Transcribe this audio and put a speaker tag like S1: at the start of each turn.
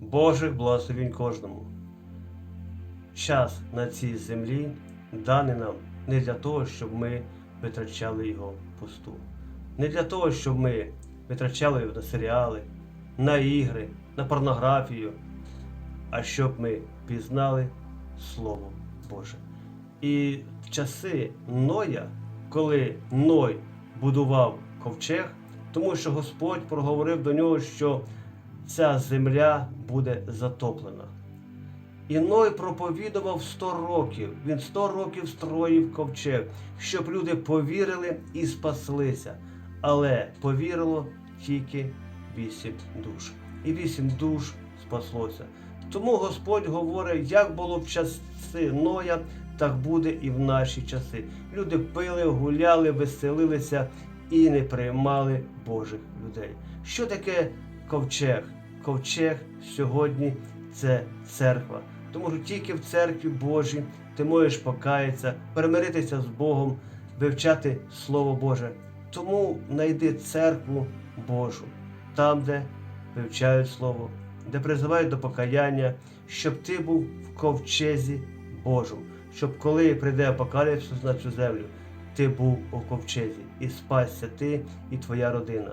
S1: Божих благословень кожному. Час на цій землі даний нам не для того, щоб ми витрачали його пусту. Не для того, щоб ми витрачали його на серіали, на ігри, на порнографію, а щоб ми пізнали Слово Боже. І в часи Ноя, коли Ной будував ковчег, тому що Господь проговорив до нього, що ця земля буде затоплена. І Ной проповідував 100 років. Він 100 років строїв ковчег, щоб люди повірили і спаслися. Але повірило тільки 8 душ. І 8 душ спаслося. Тому Господь говорить, як було в часи Ноя, так буде і в наші часи. Люди пили, гуляли, веселилися і не приймали Божих людей. Що таке ковчег? Ковчег сьогодні це церква. Тому що тільки в церкві Божій ти можеш покаятися, перемиритися з Богом, вивчати Слово Боже. Тому знайди церкву Божу, там, де вивчають Слово, де призивають до покаяння, щоб ти був в ковчезі Божому, щоб коли прийде апокаліпсис на цю землю, ти був у ковчезі і спасся ти і твоя родина.